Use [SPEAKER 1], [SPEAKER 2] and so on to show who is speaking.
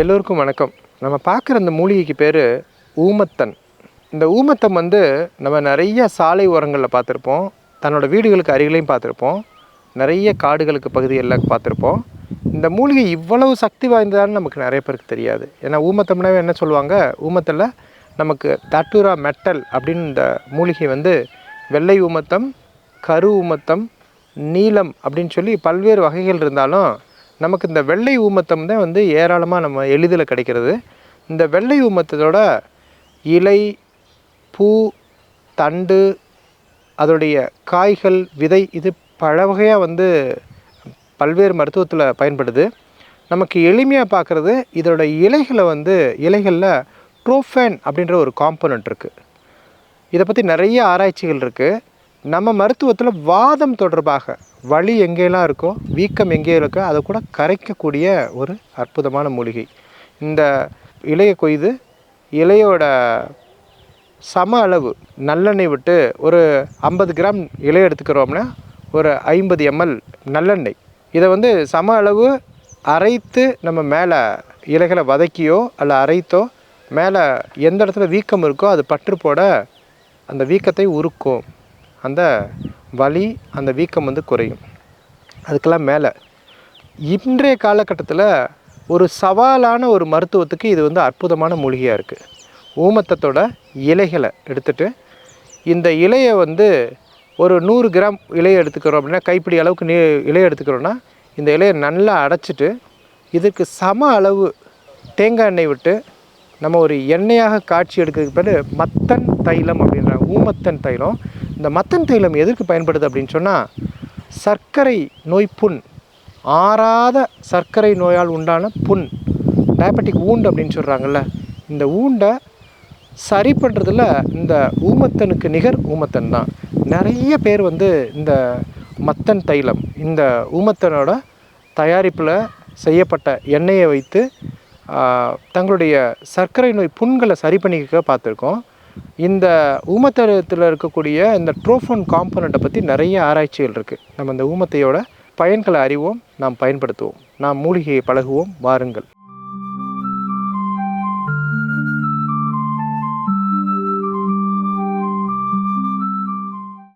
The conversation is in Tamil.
[SPEAKER 1] எல்லோருக்கும் வணக்கம். நம்ம பார்க்குற இந்த மூலிகைக்கு பேர் ஊமத்தன். இந்த ஊமத்தம் வந்து நம்ம நிறைய சாலை ஓரங்களில் பார்த்துருப்போம். தன்னோட வீடுகளுக்கு அருகிலையும் பார்த்துருப்போம். நிறைய காடுகளுக்கு பகுதிகளில் பார்த்துருப்போம். இந்த மூலிகை இவ்வளவு சக்தி வாய்ந்ததான்னு நமக்கு நிறைய பேருக்கு தெரியாது. ஏன்னா ஊமத்தம்னாவே என்ன சொல்லுவாங்க? ஊமத்தில் நமக்கு தட்டுரா மெட்டல் அப்படின்னு இந்த மூலிகை வந்து வெள்ளை ஊமத்தம் கரு ஊமத்தம் நீலம் அப்படின்னு சொல்லி பல்வேறு வகைகள் இருந்தாலும் நமக்கு இந்த வெள்ளை ஊமத்தம் தான் வந்து ஏராளமாக நம்ம எளிதில் கிடைக்கிறது. இந்த வெள்ளை ஊமத்தத்தோட இலை பூ தண்டு அதோடைய காய்கள் விதை இது பல வகையாக வந்து பல்வேறு மருத்துவத்தில் பயன்படுது. நமக்கு எளிமையாக பார்க்குறது இதோட இலைகளை வந்து இலைகளில் ட்ரோஃபேன் அப்படின்ற ஒரு காம்போனன்ட் இருக்குது இதை பற்றி நிறைய ஆராய்ச்சிகள் இருக்குது நம்ம மருத்துவத்தில் வாதம் தொடர்பாக வலி எங்கேலாம் இருக்கோ வீக்கம் எங்கே இருக்கோ அதை கூட கரைக்கக்கூடிய ஒரு அற்புதமான மூலிகை. இந்த இலையை கொய்து இலையோட சம அளவு நல்லெண்ணெய் விட்டு ஒரு ஐம்பது கிராம் இலை எடுத்துக்கிறோம்னா ஒரு ஐம்பது எம்எல் நல்லெண்ணெய். இதை வந்து சம அளவு அரைத்து நம்ம மேலே இலைகளை வதக்கியோ அல்ல அரைத்தோ மேலே எந்த இடத்துல வீக்கம் இருக்கோ அது பற்று போட அந்த வீக்கத்தை உருக்கும். அந்த வலி அந்த வீக்கம் வந்து குறையும். அதுக்கெல்லாம் மேலே. இன்றைய காலகட்டத்தில் ஒரு சவாலான ஒரு மருத்துவத்துக்கு இது வந்து அற்புதமான மூலிகையாக இருக்குது ஊமத்தத்தோட இலைகளை எடுத்துட்டு இந்த இலையை வந்து ஒரு நூறு கிராம் இலையை எடுத்துக்கிறோம் அப்படின்னா கைப்பிடி அளவுக்கு நீ இலையை எடுத்துக்கிறோன்னா இந்த இலையை நல்லா அடைச்சிட்டு இதுக்கு சம அளவு தேங்காய் எண்ணெய் விட்டு நம்ம ஒரு எண்ணெயாக காட்சி எடுக்கிறதுக்கு பேர் மத்தன் தைலம் அப்படின்றாங்க ஊமத்தன் தைலம் இந்த மத்தன் தைலம் எதற்கு பயன்படுது அப்படின்னு சொன்னால் சர்க்கரை நோய் புண் ஆறாத சர்க்கரை நோயால் உண்டான புண் டயபெட்டிக் ஊண்டு அப்படின்னு சொல்கிறாங்கல்ல இந்த ஊண்டை சரி பண்ணுறதுல இந்த ஊமத்தனுக்கு நிகர் ஊமத்தன் தான். நிறைய பேர் வந்து இந்த மத்தன் தைலம் இந்த ஊமத்தனோட தயாரிப்பில் செய்யப்பட்ட எண்ணெயை வைத்து தங்களுடைய சர்க்கரை நோய் புண்களை சரி பண்ணிக்க பார்த்துருக்கோம். இந்த ஊமத்தத்தில் இருக்கக்கூடிய இந்த ட்ரோஃபோன் காம்பனண்ட்டை பற்றி நிறைய ஆராய்ச்சிகள் இருக்குது நம்ம இந்த ஊமத்தையோட பயன்களை அறிவோம் நாம் பயன்படுத்துவோம். நாம் மூலிகையை பழகுவோம் வாருங்கள்.